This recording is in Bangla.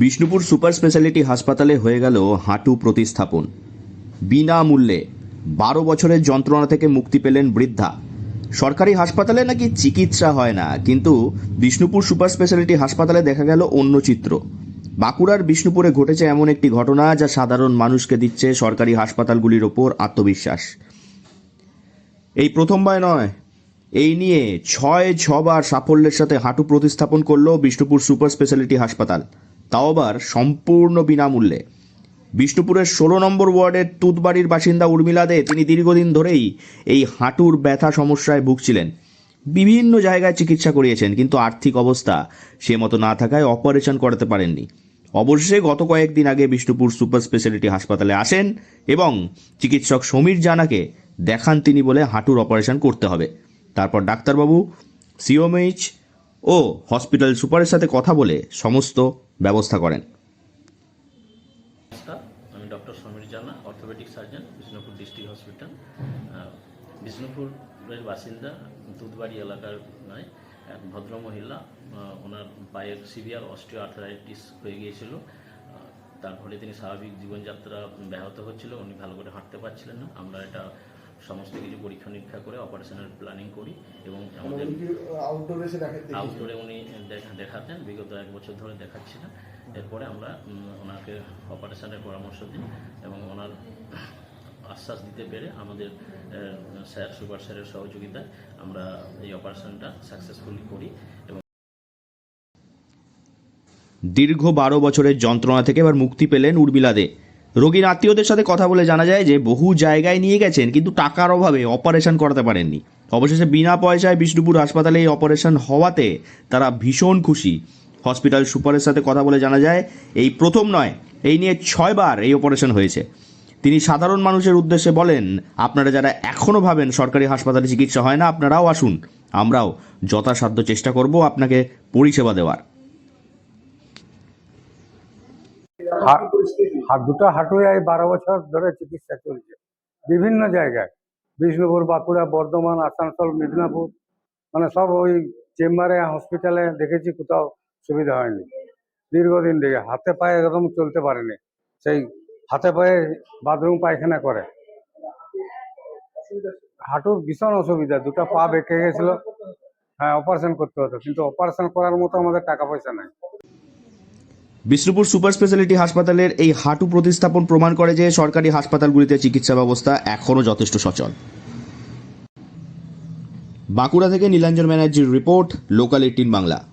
বিষ্ণুপুর সুপার স্পেশালিটি হাসপাতালে হয়ে গেল হাঁটু প্রতিস্থাপন। বিনামূল্যে বারো বছরের যন্ত্রণা থেকে মুক্তি পেলেন বৃদ্ধা। সরকারি হাসপাতালে নাকি চিকিৎসা হয় না, কিন্তু বিষ্ণুপুর সুপার স্পেশালিটি হাসপাতালে দেখা গেল অন্য চিত্র। বাঁকুড়ার বিষ্ণুপুরে ঘটেছে এমন একটি ঘটনা যা সাধারণ মানুষকে দিচ্ছে সরকারি হাসপাতালগুলির ওপর আত্মবিশ্বাস। এই প্রথমবার নয়, এই নিয়ে ছয় ছবার সাফল্যের সাথে হাঁটু প্রতিস্থাপন করল বিষ্ণুপুর সুপার স্পেশালিটি হাসপাতাল। তাও আবার সম্পূর্ণ বিনামূল্যে। বিষ্ণুপুরের ষোলো নম্বর ওয়ার্ডের তুতবাড়ির বাসিন্দা উর্মিলা দে তিনি দীর্ঘদিন ধরেই এই হাঁটুর ব্যথা সমস্যায় ভুগছিলেন। বিভিন্ন জায়গায় চিকিৎসা করিয়েছেন, কিন্তু আর্থিক অবস্থা সে মতো না থাকায় অপারেশন করাতে পারেননি। অবশেষে গত কয়েকদিন আগে বিষ্ণুপুর সুপার স্পেশালিটি হাসপাতালে আসেন এবং চিকিৎসক সমীর জানাকে দেখান তিনি বলে হাঁটুর অপারেশন করতে হবে। তারপর ডাক্তারবাবু সিওমএইচ ও হসপিটাল সুপারের সাথে কথা বলে সমস্ত ব্যবস্থা করেন। আমি doctor Samir Jana, orthopaedic surgeon, Bishnupur district hospital. বিষ্ণুপুরের বাসিন্দা, দুধবাড়ি এলাকার নয়, এক ভদ্রমহিলা ওনার পায়ের সিভিয়ার অস্টিও আর্থারাইটিস হয়ে গিয়েছিল। তার ফলে তিনি স্বাভাবিক জীবনযাত্রা ব্যাহত হচ্ছিল, উনি ভালো করে হাঁটতে পারছিলেন না। আমরা এটা সমস্ত কিছু পরীক্ষা নিরীক্ষা করে অপারেশনের প্ল্যানিং করি এবং আমাদের আউটডোরে উনি দেখাতেন বিগত এক বছর ধরে দেখাচ্ছিলেন এরপরে আমরা ওনাকে অপারেশনের পরামর্শ দিই এবং ওনার আশ্বাস দিতে পেরে আমাদের স্যার সুপার স্যারের সহযোগিতায় আমরা এই অপারেশনটা সাকসেসফুলি করি এবং দীর্ঘ বারো বছরের যন্ত্রণা থেকে এবার মুক্তি পেলেন উর্মিলা দে রোগীর আত্মীয়দের সাথে কথা বলে জানা যায় যে বহু জায়গায় নিয়ে গেছেন, কিন্তু টাকার অভাবে অপারেশন করাতে পারেননি। অবশেষে বিনা পয়সায় বিষ্ণুপুর হাসপাতালে এই অপারেশন হওয়াতে তারা ভীষণ খুশি। হসপিটাল সুপারের সাথে কথা বলে জানা যায়, এই প্রথম নয়, এই নিয়ে ছয়বার এই অপারেশন হয়েছে। তিনি সাধারণ মানুষের উদ্দেশ্যে বলেন, আপনারা যারা এখনও ভাবেন সরকারি হাসপাতালে চিকিৎসা হয় না, আপনারাও আসুন। আমরাও যথাসাধ্য চেষ্টা করব আপনাকে পরিষেবা দেওয়ার। দুটো হাঁটুয়ে এই বারো বছর ধরে চিকিৎসা চলছে। বিভিন্ন জায়গায়। বিষ্ণুপুর বাঁকুড়া বর্ধমান আসানসোল মেদিনীপুর মানে সব ওই চেম্বারে হসপিটালে দেখেছি কোথাও সুবিধা হয়নি। দীর্ঘদিন থেকে হাতে পায়ে একদম চলতে পারেনি। সেই হাতে পায়ে বাথরুম পায়খানা করে। হাঁটুর ভীষণ অসুবিধা। দুটো পা বেঁকে গেছিল। হ্যাঁ অপারেশন করতে হতো। কিন্তু অপারেশন করার মতো আমাদের টাকা পয়সা নাই। বিষ্ণুপুর সুপার স্পেশালিটি হাসপাতালের এই হাঁটু প্রতিস্থাপন প্রমাণ করে যে সরকারি হাসপাতালগুলিতে চিকিৎসা ব্যবস্থা এখনও যথেষ্ট সচল। বাঁকুড়া থেকে নীলাঞ্জন ব্যানার্জির রিপোর্ট লোকাল এইটিন বাংলা।